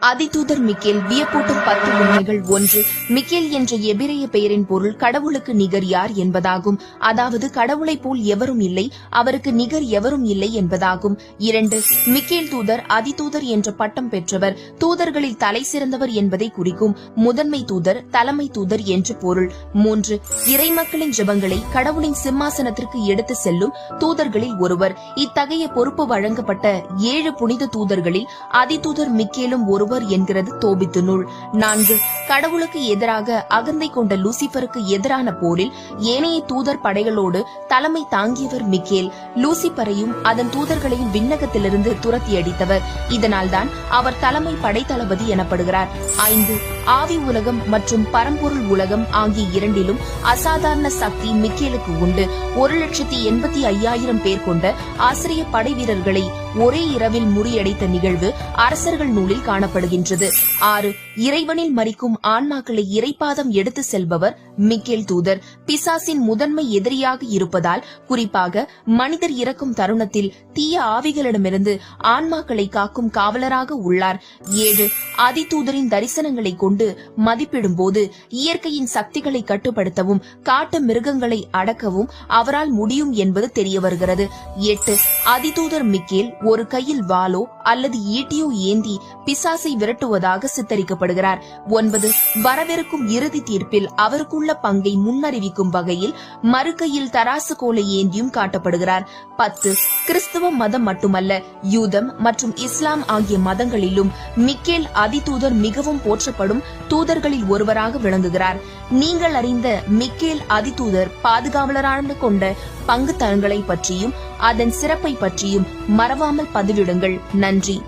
அதிதூதர் Michael வியப்பூட்டும் பத்து உண்மைகள் ஒன்று. மிக்கேல் என்ற எபிரேய பெயரின் பொருள் கடவுளுக்கு நிகர் யார் என்பதாகும். அதாவது கடவுளைப் போல் எவரும் இல்லை அவருக்கு நிகர் எவரும் இல்லை என்பதாகும். இரண்டு மிக்கேல் தூதர் அதிதூதர் என்ற பட்டம் பெற்றவர் தூதர்களில் தலை சிறந்தவர் என்பதை குறிக்கும் முதன்மை தூதர் தலைமை தூதர் என்று பொருள். மூன்று இறைமக்களின் ஜபங்களை கடவுளின் சிம்மாசனத்திற்கு எடுத்து செல்லும் தூதர்களில் ஒருவர். இத்தகைய பொறுப்பு வழங்கப்பட்ட ஏழு புனித தூதர்களில் அதிதூதர் மிக்கேலும் ஒரு கொள்பவர் என்கிறது தோபித்து நூல். நான்கு கடவுளுக்கு எதிராக அகந்தை கொண்ட லூசிபருக்கு எதிரான போரில் ஏனைய தூதர் படைகளோடு தலைமை தாங்கியவர் மிக்கேல். லூசிபரையும் அதன் தூதர்களையும் விண்ணகத்திலிருந்து துரத்தி அடித்தவர். இதனால்தான் அவர் தலைமை படைத்தளபதி எனப்படுகிறார். ஐந்து ஆவி உலகம் மற்றும் பரம்பொருள் உலகம் ஆகிய இரண்டிலும் அசாதாரண சக்தி மிக்கேலுக்கு உண்டு. ஒரு லட்சத்தி எண்பத்தி ஐயாயிரம் பேர் கொண்ட ஆசிரிய படை வீரர்களை ஒரே இரவில் முறியடித்த நிகழ்வு அரசர்கள் நூலில் காணப்படுகின்றது. ஆறு இறைவனில் மறிக்கும் ஆன்மாக்களை இறைப்பாதம் எடுத்து செல்பவர் மிக்கேல் தூதர். பிசாசின் முதன்மை எதிரியாக இருப்பதால் குறிப்பாக மனிதர் இறக்கும் தருணத்தில் தீய ஆவிகளிடமிருந்து ஆன்மாக்களை காக்கும் காவலராக உள்ளார். ஏழு அதிதூதரின் தரிசனங்களை கொண்டு மதிப்பிடும்போது இயற்கையின் சக்திகளை கட்டுப்படுத்தவும் காட்டு மிருகங்களை அடக்கவும் அவரால் முடியும் என்பது தெரிய வருகிறது எட்டு அதிதூதர் மிக்கேல் ஒரு கையில் வாளோ அல்லது ஈட்டியோ ஏந்தி பிசாசை விரட்டுவதாக சித்தரிக்கப்படுகிறார். ஒன்பது வரவிருக்கும் இறுதி தீர்ப்பில் அவருக்குள்ள பங்கை முன்னறிவிக்கும் வகையில் மறுகையில் தராசு கோலை ஏந்தியும் காட்டப்படுகிறார். பத்து கிறிஸ்துவ மதம் மட்டுமல்ல யூதம் மற்றும் இஸ்லாம் ஆகிய மதங்களிலும் மிக்கேல் அதிதூதர் மிகவும் போற்றப்படும் தூதர்களில் ஒருவராக விளங்குகிறார். நீங்கள் அறிந்த மிக்கேல் அதிதூதர் பாதுகாவலரான கொண்ட பங்கு தரங்களை பற்றியும் அதன் சிறப்பை பற்றியும் மறவாமல் பதிவிடுங்கள் நன்றி.